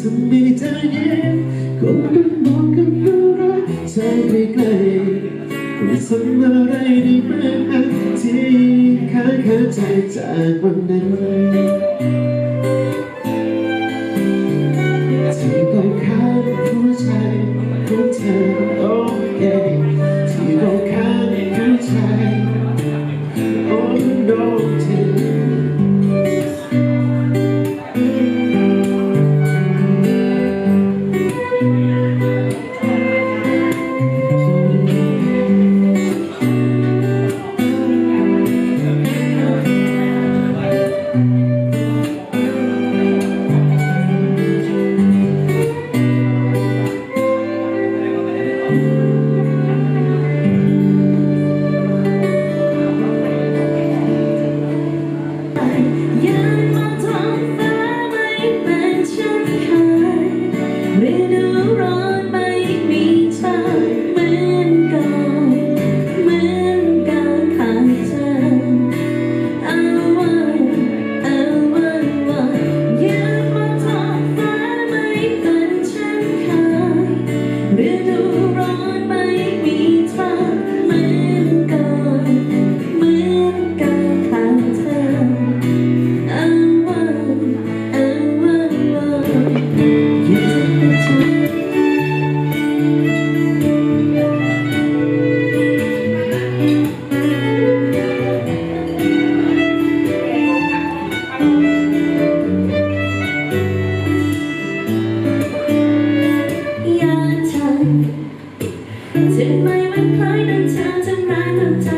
ทำให้เธอเย็นคงต้องบอกกันรู้รักใจไกลๆไม่สำอะไรได้มางที่ข้าข้าใจจากวันนั้นที่ต้องข้างหัวใจของเธอโอเคที่ต้องข้างหัวใจ จะไม่มันคล้ายน้ำชาจำร้ายน้งใจ